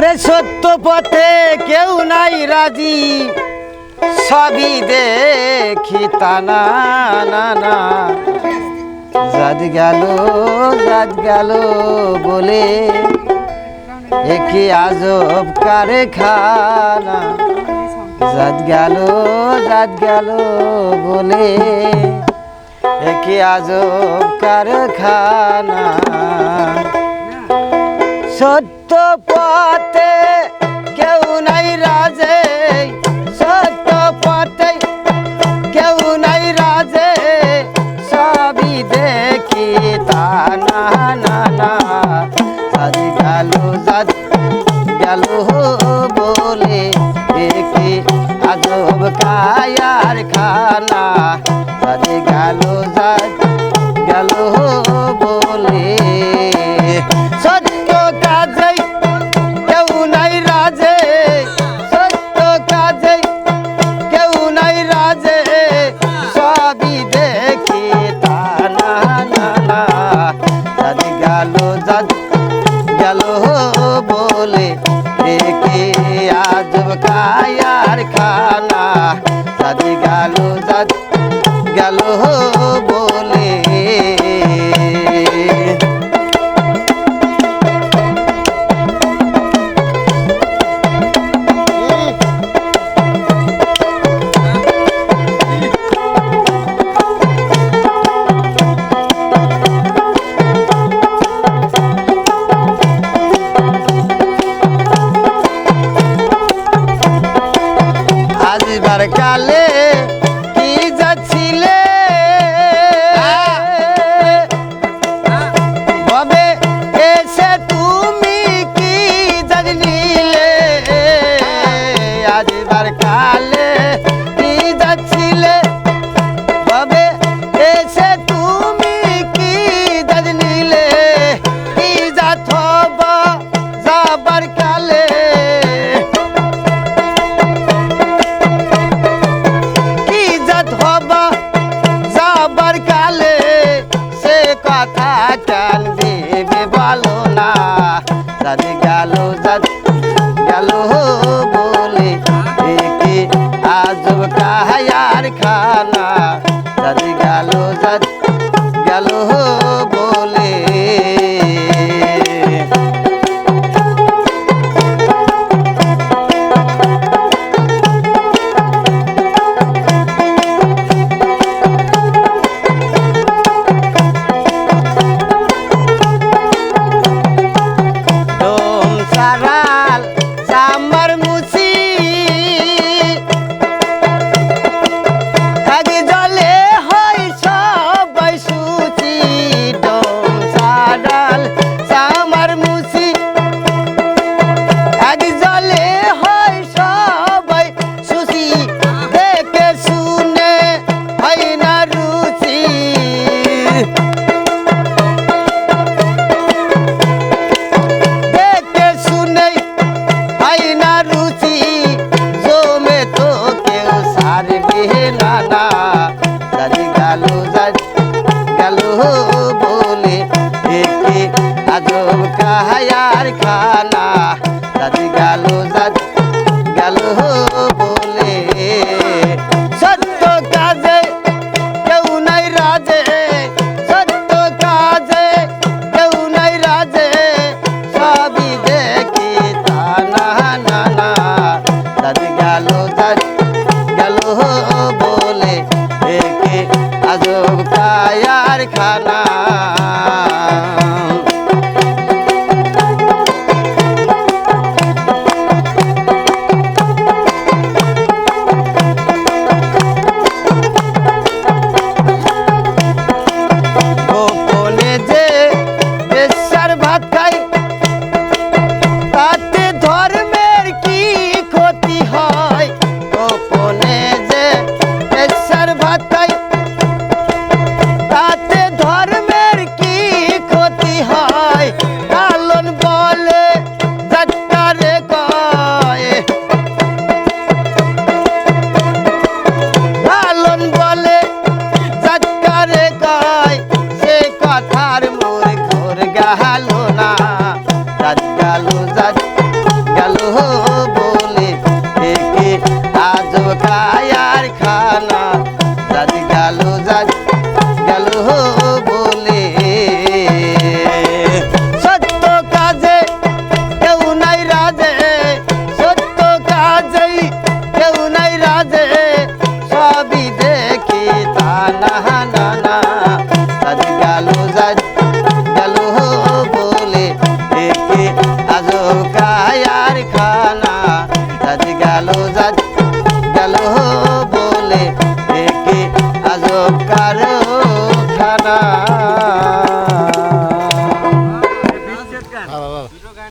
ওরে সত্য পথে কেউ নাই রাজি, সবই দেখি তানা না না গেল, জাত গেল বলে, একে আজব কারে খানা জাত গেল জাত গেল বলে, একে আজব কারখানা। সত্য পথে কেউ নাই রাজে, সত্য পথে কেউ নাই রাজে, সবই দেখি তা, না না না। সাজ গেল বলে দেখি আজব কায়ার খানা। সাজ গেল সাজ গেল বলে গেল যাদ গেল বলে দেখি আজব কায়ার খানা। সাজি গেল যাদ গেল বলে কালে যাদ গেল যাদ গেল বলে একে আজব কাহার খানা। যাদ গেল যাদ গেল সারাল খানা na na la